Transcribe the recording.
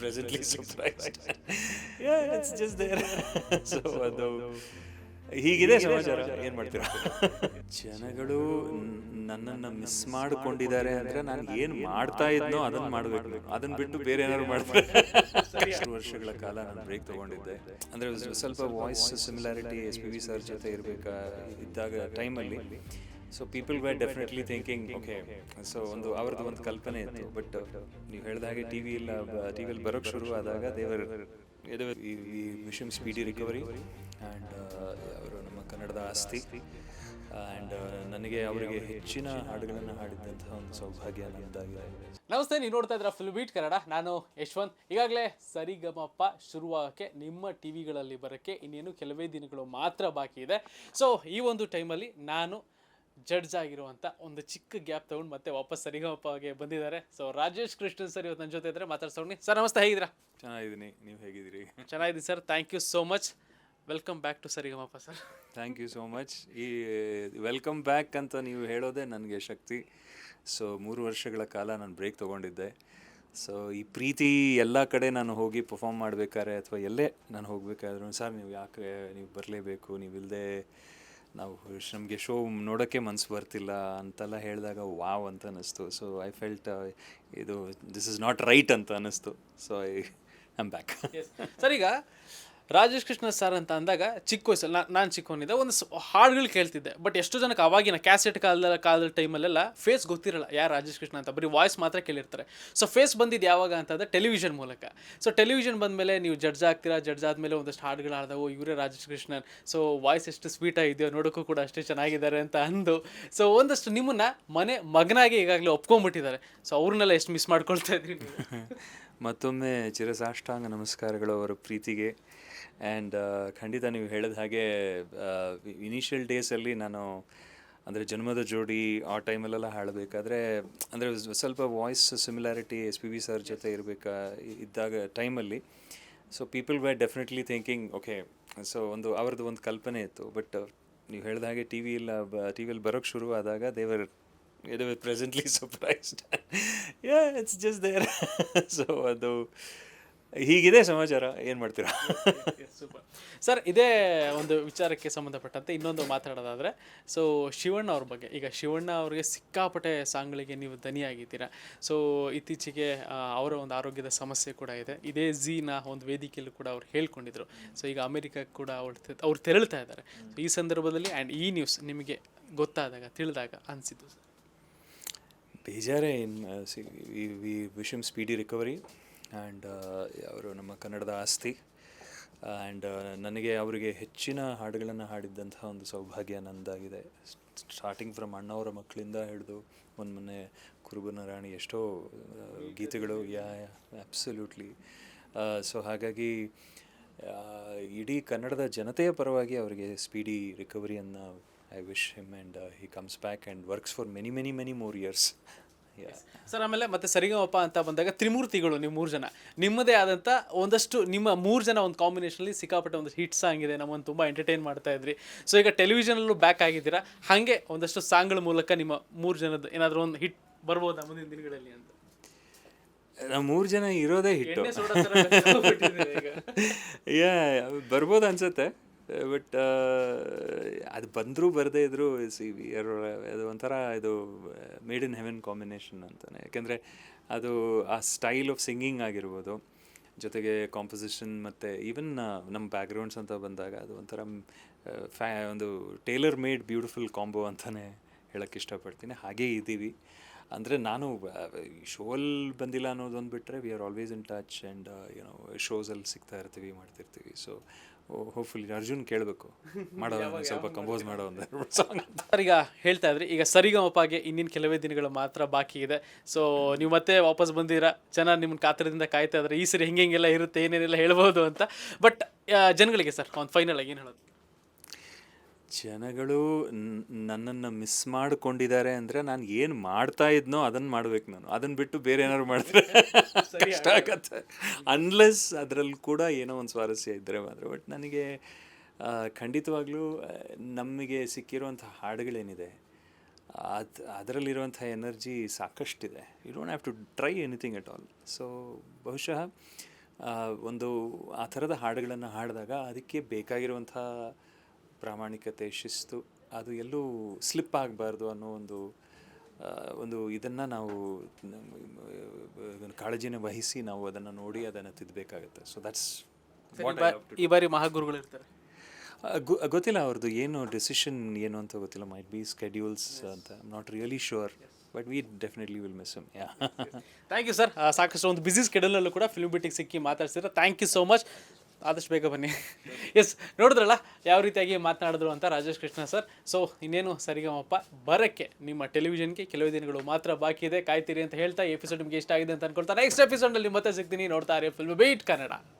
Presently surprised. Yeah it's just there so ಅದು ಹೀಗಿದೆ ಸಮಾಚಾರ. ಏನು ಮಾಡ್ತೀರಾ? ಜನಗಳು ನನ್ನನ್ನು ಮಿಸ್ ಮಾಡ್ಕೊಂಡಿದ್ದಾರೆ ಅಂದರೆ ನಾನು ಏನು ಮಾಡ್ತಾ ಇದ್ನೋ ಅದನ್ನು ಮಾಡಬೇಕು. ಅದನ್ನು ಬಿಟ್ಟು ಬೇರೆ ಏನಾದ್ರು ಮಾಡ್ತಾರೆ ಎಷ್ಟು ವರ್ಷಗಳ ಕಾಲ ನಾನು ಬ್ರೇಕ್ ತಗೊಂಡಿದ್ದೆ. ಅಂದರೆ ಸ್ವಲ್ಪ voice similarity S P V sir ಜೊತೆ ಇರಬೇಕಾ ಇದ್ದಾಗ ಟೈಮಲ್ಲಿ so people why definitely thinking okay so ಒಂದು ಅವ್ರದ್ದು ಒಂದು ಕಲ್ಪನೆ ಇತ್ತು. ಬಟ್ ನೀವು ಹೇಳಿದ ಹಾಗೆ ಟಿ ವಿ ಇಲ್ಲ ಟಿ ವಿಯಲ್ಲಿ ಬರೋಕ್ಕೆ ಶುರು ಆದಾಗ ದೇವರ್ ಈ ವಿಷಮ್ ಸ್ಪೀಡಿ ರಿಕವರಿ ಆ್ಯಂಡ್ ಅವರು ನಮ್ಮ ಕನ್ನಡದ ಆಸ್ತಿ. ಆ್ಯಂಡ್ ನನಗೆ ಅವರಿಗೆ ಹೆಚ್ಚಿನ ಹಾಡುಗಳನ್ನು ಹಾಡಿದ್ದಂತಹ ಒಂದು ಸೌಭಾಗ್ಯ ನನ್ನದಾಗಿದೆ ನಮಸ್ತೆ ನೀವು ನೋಡ್ತಾ ಇದ್ರ ಫುಲ್ ಬೀಟ್ ಕನ್ನಡ. ನಾನು ಯಶವಂತ್. ಈಗಾಗಲೇ ಸರಿಗಮಪ್ಪ ಶುರುವಾಗಕ್ಕೆ ನಿಮ್ಮ ಟಿ ವಿಗಳಲ್ಲಿ ಬರೋಕ್ಕೆ ಇನ್ನೇನು ಕೆಲವೇ ದಿನಗಳು ಮಾತ್ರ ಬಾಕಿ ಇದೆ. ಸೊ ಈ ಒಂದು ಟೈಮಲ್ಲಿ ನಾನು ಜಡ್ಜ್ ಆಗಿರುವಂಥ ಒಂದು ಚಿಕ್ಕ ಗ್ಯಾಪ್ ತಗೊಂಡು ಮತ್ತೆ ವಾಪಸ್ ಸರಿಗಮಪಗೆ ಬಂದಿದ್ದಾರೆ. ಸೊ ರಾಜೇಶ್ ಕೃಷ್ಣನ್ ಸರ್ ಇವತ್ತು ನನ್ನ ಜೊತೆ ಇದ್ದಾರೆ ಮಾತಾಡ್ಸೋಣ. ಸರ್ ನಮಸ್ತೆ ಹೇಗಿದ್ದೀರಾ? ಚೆನ್ನಾಗಿದ್ದೀನಿ. ನೀವು ಹೇಗಿದ್ದೀರಿ? ಚೆನ್ನಾಗಿದ್ದೀನಿ sir. Thank you so much welcome back to Sarigamapa sir thank you so much ಈ ವೆಲ್ಕಮ್ ಬ್ಯಾಕ್ ಅಂತ ನೀವು ಹೇಳೋದೇ ನನಗೆ ಶಕ್ತಿ. ಸೊ ಮೂರು ವರ್ಷಗಳ ಕಾಲ ನಾನು ಬ್ರೇಕ್ ತೊಗೊಂಡಿದ್ದೆ. ಸೊ ಈ ಪ್ರೀತಿ ಎಲ್ಲ ಕಡೆ ನಾನು ಹೋಗಿ ಪರ್ಫಾರ್ಮ್ ಮಾಡಬೇಕಾದ್ರೆ ಅಥವಾ ಎಲ್ಲೇ ನಾನು ಹೋಗಬೇಕಾದ್ರೂ ಸರ್ ನೀವು ಯಾಕೆ ನೀವು ಬರಲೇಬೇಕು ನೀವು ಇಲ್ಲದೆ ನಾವು ನಮಗೆ ಶೋ ನೋಡೋಕ್ಕೆ ಮನಸ್ಸು ಬರ್ತಿಲ್ಲ ಅಂತೆಲ್ಲ ಹೇಳಿದಾಗ ವಾವ್ ಅಂತ ಅನ್ನಿಸ್ತು. ಸೊ ಐ ಫೆಲ್ಟ್ ಇದು ದಿಸ್ ಇಸ್ ನಾಟ್ ರೈಟ್ ಅಂತ ಅನ್ನಿಸ್ತು. So I am back sir, ಈಗ ರಾಜೇಶ್ ಕೃಷ್ಣ ಸರ್ ಅಂತ ಅಂದಾಗ ಚಿಕ್ಕ ವಯಸ್ಸಲ್ಲಿ ನಾನು ಚಿಕ್ಕವನಿದ್ದೆ, ಒಂದು ಹಾಡುಗಳು ಕೇಳ್ತಿದ್ದೆ. ಬಟ್ ಎಷ್ಟು ಜನಕ್ಕೆ ಅವಾಗಿನ ಕ್ಯಾಸೆಟ್ ಕಾಲದ ಕಾಲದ ಟೈಮಲ್ಲೆಲ್ಲ ಫೇಸ್ ಗೊತ್ತಿರಲ್ಲ ಯಾರು ರಾಜೇಶ್ ಕೃಷ್ಣ ಅಂತ, ಬರೀ ವಾಯ್ಸ್ ಮಾತ್ರ ಕೇಳಿರ್ತಾರೆ. ಸೊ ಫೇಸ್ ಬಂದಿದ್ದು ಯಾವಾಗ ಅಂತಂದರೆ ಟೆಲಿವಿಷನ್ ಮೂಲಕ. ಸೊ ಟೆಲಿವಿಷನ್ ಬಂದಮೇಲೆ ನೀವು ಜಡ್ಜ್ ಆಗ್ತೀರಾ? ಜಡ್ಜ್ ಆದಮೇಲೆ ಒಂದಷ್ಟು ಹಾಡುಗಳು ಆಡ್ದವು ಇವರೇ ರಾಜೇಶ್ ಕೃಷ್ಣನ್. ಸೊ ವಾಯ್ಸ್ ಎಷ್ಟು ಸ್ವೀಟ್ ಆಗಿದೆಯೋ, ನೋಡೋಕ್ಕೂ ಕೂಡ ಅಷ್ಟೇ ಚೆನ್ನಾಗಿದ್ದಾರೆ ಅಂತ ಅಂದು. ಸೊ ಒಂದಷ್ಟು ನಿಮ್ಮನ್ನ ಮನೆ ಮಗನಾಗಿ ಈಗಾಗಲೇ ಒಪ್ಕೊಂಡ್ಬಿಟ್ಟಿದ್ದಾರೆ. ಸೊ ಅವ್ರನ್ನೆಲ್ಲ ಎಷ್ಟು ಮಿಸ್ ಮಾಡ್ಕೊಳ್ತಾ ಇದ್ದೀನಿ ಮತ್ತೊಮ್ಮೆ ಚಿರಸಾಷ್ಟಾಂಗ ನಮಸ್ಕಾರಗಳು ಅವರ ಪ್ರೀತಿಗೆ. ಆ್ಯಂಡ್ ಖಂಡಿತ ನೀವು ಹೇಳಿದ ಹಾಗೆ ಇನಿಷಿಯಲ್ ಡೇಸಲ್ಲಿ ನಾನು, ಅಂದರೆ ಜನ್ಮದ ಜೋಡಿ ಆ ಟೈಮಲ್ಲೆಲ್ಲ ಹಾಡಬೇಕಾದ್ರೆ, ಅಂದರೆ ಸ್ವಲ್ಪ voice similarity S P B sir ಜೊತೆ ಇರಬೇಕಾ ಇದ್ದಾಗ ಟೈಮಲ್ಲಿ so people why definitely thinking okay so ಒಂದು, ಅವ್ರದ್ದು ಒಂದು ಕಲ್ಪನೆ ಇತ್ತು. ಬಟ್ ನೀವು ಹೇಳಿದ ಹಾಗೆ ಟಿ ವಿ ಇಲ್ಲ ಟಿ ವಿಯಲ್ಲಿ ಬರೋಕ್ಕೆ ಶುರು ಆದಾಗ ದೇವರ್ ಇದು presently surprised yeah it's just there so ಅದು ಹೀಗಿದೆ ಸಮಾಚಾರ. ಏನು ಮಾಡ್ತೀರಾ? ಸೂಪರ್ ಸರ್ ಇದೇ ಒಂದು ವಿಚಾರಕ್ಕೆ ಸಂಬಂಧಪಟ್ಟಂತೆ ಇನ್ನೊಂದು ಮಾತಾಡೋದಾದರೆ ಸೊ ಶಿವಣ್ಣ ಅವ್ರ ಬಗ್ಗೆ. ಈಗ ಶಿವಣ್ಣ ಅವರಿಗೆ ಸಿಕ್ಕಾಪಟ್ಟೆ ಸಾಂಗ್ಗಳಿಗೆ ನೀವು ದನಿಯಾಗಿದ್ದೀರಾ ಸೊ ಇತ್ತೀಚೆಗೆ ಅವರ ಒಂದು ಆರೋಗ್ಯದ ಸಮಸ್ಯೆ ಕೂಡ ಇದೆ. ಇದೇ ಝೀನ ಒಂದು ವೇದಿಕೆಯಲ್ಲೂ ಕೂಡ ಅವ್ರು ಹೇಳ್ಕೊಂಡಿದ್ರು. ಸೊ ಈಗ ಅಮೆರಿಕಕ್ಕೆ ಕೂಡ ಅವ್ರು ಅವ್ರು ತೆರಳ್ತಾ ಇದ್ದಾರೆ. ಸೊ ಈ ಸಂದರ್ಭದಲ್ಲಿ ಆ್ಯಂಡ್ ಈ ನ್ಯೂಸ್ ನಿಮಗೆ ಗೊತ್ತಾದಾಗ ತಿಳಿದಾಗ ಅನಿಸಿದ್ದು sir ಬೇಜಾರೇ in we wish him speedy recovery and ಅವರು ನಮ್ಮ ಕನ್ನಡದ ಆಸ್ತಿ. ಆ್ಯಂಡ್ ನನಗೆ ಅವರಿಗೆ ಹೆಚ್ಚಿನ ಹಾಡುಗಳನ್ನು ಹಾಡಿದ್ದಂತಹ ಒಂದು ಸೌಭಾಗ್ಯ ನಂದಾಗಿದೆ. ಸ್ಟಾರ್ಟಿಂಗ್ ಫ್ರಮ್ ಅಣ್ಣವರ ಮಕ್ಕಳಿಂದ ಹಿಡಿದು ಒಂದು ಮೊನ್ನೆ ಕುರುಬನ ರಾಣಿ ಎಷ್ಟೋ ಗೀತೆಗಳು, ಯಾ ಅಬ್ಸಲ್ಯೂಟ್ಲಿ ಸೊ ಹಾಗಾಗಿ ಇಡೀ ಕನ್ನಡದ ಜನತೆಯ ಪರವಾಗಿ ಅವರಿಗೆ speedy ರಿಕವರಿಯನ್ನು I wish him and he comes back and works for many many many more years sir ಆಮೇಲೆ ಮತ್ತೆ ಸರಿಗಮಪ ಅಂತ ಬಂದಾಗ ತ್ರಿಮೂರ್ತಿಗಳು ನೀವು ಮೂರು ಜನ. ನಿಮ್ಮದೇ ಆದಂಥ ಒಂದಷ್ಟು ನಿಮ್ಮ ಮೂರು ಜನ ಒಂದು ಕಾಂಬಿನೇಷನಲ್ಲಿ ಸಿಕ್ಕಾಪಟ್ಟೆ ಒಂದು ಹಿಟ್ ಸಾಂಗ್ ಇದೆ ನಮ್ಮನ್ನು ತುಂಬ ಎಂಟರ್ಟೈನ್ ಮಾಡ್ತಾ ಇದ್ರಿ. ಸೊ ಈಗ ಟೆಲಿವಿಷನಲ್ಲೂ ಬ್ಯಾಕ್ ಆಗಿದ್ದೀರಾ? ಹಾಗೆ ಒಂದಷ್ಟು ಸಾಂಗ್ಗಳ ಮೂಲಕ ನಿಮ್ಮ ಮೂರು ಜನದ ಏನಾದರೂ ಒಂದು ಹಿಟ್ ಬರ್ಬೋದಾ ಮುಂದಿನ ದಿನಗಳಲ್ಲಿ ಅಂತ? ನಾವು ಮೂರು ಜನ ಇರೋದೇ ಹಿಟ್ಟು. ಯಾ ಬರ್ಬೋದು ಅನ್ಸುತ್ತೆ ಬಟ್ ಅದು ಬಂದರೂ ಬರದೇ ಇದ್ದರೂ ಸಿ ಅದು ಒಂಥರ ಇದು ಮೇಡ್ ಇನ್ ಹೆವೆನ್ ಕಾಂಬಿನೇಷನ್ ಅಂತಾನೆ. ಯಾಕೆಂದರೆ ಅದು ಆ ಸ್ಟೈಲ್ ಆಫ್ ಸಿಂಗಿಂಗ್ ಆಗಿರ್ಬೋದು, ಜೊತೆಗೆ ಕಾಂಪೊಸಿಷನ್ ಮತ್ತು ಈವನ್ ನಮ್ಮ ಬ್ಯಾಕ್ಗ್ರೌಂಡ್ಸ್ ಅಂತ ಬಂದಾಗ ಅದು ಒಂಥರ ಫ್ಯಾ ಒಂದು ಟೇಲರ್ ಮೇಡ್ ಬ್ಯೂಟಿಫುಲ್ ಕಾಂಬೋ ಅಂತಲೇ ಹೇಳೋಕ್ಕೆ ಇಷ್ಟಪಡ್ತೀನಿ. ಹಾಗೇ ಇದ್ದೀವಿ. ಅಂದರೆ ನಾನು ಶೋಲ್ಲಿ ಬಂದಿಲ್ಲ ಅನ್ನೋದೊಂದು ಬಿಟ್ಟರೆ we are always in touch and you know ಶೋಸಲ್ಲಿ ಸಿಗ್ತಾ ಇರ್ತೀವಿ, ಮಾಡ್ತಿರ್ತೀವಿ. ಸೊ ಹೋಪ್ಫುಲಿ ಅರ್ಜುನ್ ಕೇಳಬೇಕು. ಮಾಡೋದು ಸ್ವಲ್ಪ ಕಂಪೋಸ್ ಮಾಡೋ ಒಂದು ಸಾಂಗ್ ಸರ್ ಈಗ ಹೇಳ್ತಾ ಇದ್ರಿ. ಈಗ ಸರಿಗಮಪಗೆ ಇನ್ನಿನ ಕೆಲವೇ ದಿನಗಳು ಮಾತ್ರ ಬಾಕಿ ಇದೆ. ಸೊ ನೀವು ಮತ್ತೆ ವಾಪಸ್ ಬಂದಿರಾ? ಜನ ನಿಮ್ಮ ಕಾತರದಿಂದ ಕಾಯ್ತಾ ಇದ್ದಾರೆ ಈ ಸರಿ ಹೆಂಗೆ ಹೆಂಗೆಲ್ಲ ಇರುತ್ತೆ ಏನೇನೆಲ್ಲ ಹೇಳ್ಬೋದು ಅಂತ. ಬಟ್ ಜನಗಳಿಗೆ ಸರ್ ಒಂದು ಫೈನಲ್ ಆಗಿ ಏನು ಹೇಳೋದು? ಜನಗಳು ನನ್ನನ್ನು ಮಿಸ್ ಮಾಡ್ಕೊಂಡಿದ್ದಾರೆ ಅಂದರೆ ನಾನು ಏನು ಮಾಡ್ತಾ ಇದ್ನೋ ಅದನ್ನು ಮಾಡ್ಬೇಕು ನಾನು. ಅದನ್ನು ಬಿಟ್ಟು ಬೇರೆ ಏನಾದ್ರು ಮಾಡಿದ್ರೆ ಕಷ್ಟ ಆಗತ್ತೆ. ಅನ್ಲೆಸ್ ಅದರಲ್ಲಿ ಕೂಡ ಏನೋ ಒಂದು ಸ್ವಾರಸ್ಯ ಇದ್ದರೆ ಮಾತ್ರ. ಬಟ್ ನನಗೆ ಖಂಡಿತವಾಗ್ಲೂ ನಮಗೆ ಸಿಕ್ಕಿರುವಂಥ ಹಾಡುಗಳೇನಿದೆ ಅದು ಅದರಲ್ಲಿರುವಂಥ ಎನರ್ಜಿ ಸಾಕಷ್ಟಿದೆ. You don't have to try anything at all so ಬಹುಶಃ ಒಂದು ಆ ಥರದ ಹಾಡುಗಳನ್ನು ಹಾಡಿದಾಗ ಅದಕ್ಕೆ ಬೇಕಾಗಿರುವಂಥ ಪ್ರಾಮಾಣಿಕತೆ ಶಿಸ್ತು ಅದು ಎಲ್ಲೂ ಸ್ಲಿಪ್ ಆಗಬಾರ್ದು ಅನ್ನೋ ಒಂದು ಒಂದು ಇದನ್ನು ನಾವು ಕಾಳಜಿನ ವಹಿಸಿ ನಾವು ಅದನ್ನು ನೋಡಿ ಅದನ್ನು ತಿದ್ದಬೇಕಾಗುತ್ತೆ ಸೊ ದಟ್ಸ್ ಈ ಬಾರಿ ಮಹಾಗುರುಗಳು ಇರ್ತಾರೆ. ಗೊತ್ತಿಲ್ಲ ಅವ್ರದ್ದು ಏನು ಡಿಸಿಷನ್ ಏನು ಅಂತ ಗೊತ್ತಿಲ್ಲ. ಮೈಟ್ ಬಿ ಸ್ಕೆಡ್ಯೂಲ್ಸ್ ಅಂತ. I'm not really sure but we definitely will miss yeah thank you sir ಸಾಕಷ್ಟು ಒಂದು ಬಿಸಿ ಸ್ಕೆಡ್ಯೂಲಲ್ಲೂ ಕೂಡ ಫಿಲ್ಮ್ ಬಿಟ್ಟಿಗೆ ಸಿಕ್ಕಿ ಮಾತಾಡ್ಸಿದ್ರೆ ಥ್ಯಾಂಕ್ ಯು ಸೋ ಮಚ್ ಆದಷ್ಟು ಬೇಗ ಬನ್ನಿ. ಎಸ್ ನೋಡಿದ್ರಲ್ಲ ಯಾವ ರೀತಿಯಾಗಿ ಮಾತನಾಡಿದ್ರು ಅಂತ ರಾಜೇಶ್ ಕೃಷ್ಣ ಸರ್ ಸೊ ಇನ್ನೇನು ಸರಿಗಮಪ್ಪ, ಬರೋಕ್ಕೆ ನಿಮ್ಮ ಟೆಲಿವಿಷನ್ಗೆ ಕೆಲವು ದಿನಗಳು ಮಾತ್ರ ಬಾಕಿ ಇದೆ. ಕಾಯ್ತೀರಿ ಅಂತ ಹೇಳ್ತಾ ಎಪಿಸೋಡ್ ನಿಮಗೆ ಇಷ್ಟ ಆಗಿದೆ ಅಂತ ಅನ್ಕೊಳ್ತಾ ನೆಕ್ಸ್ಟ್ ಎಪಿಸೋಡ್ನಲ್ಲಿ ಮತ್ತೆ ಸಿಗ್ತೀನಿ. ನೋಡ್ತಾ ಫಿಲ್ಮ್ ಬೀಟ್ ಕನ್ನಡ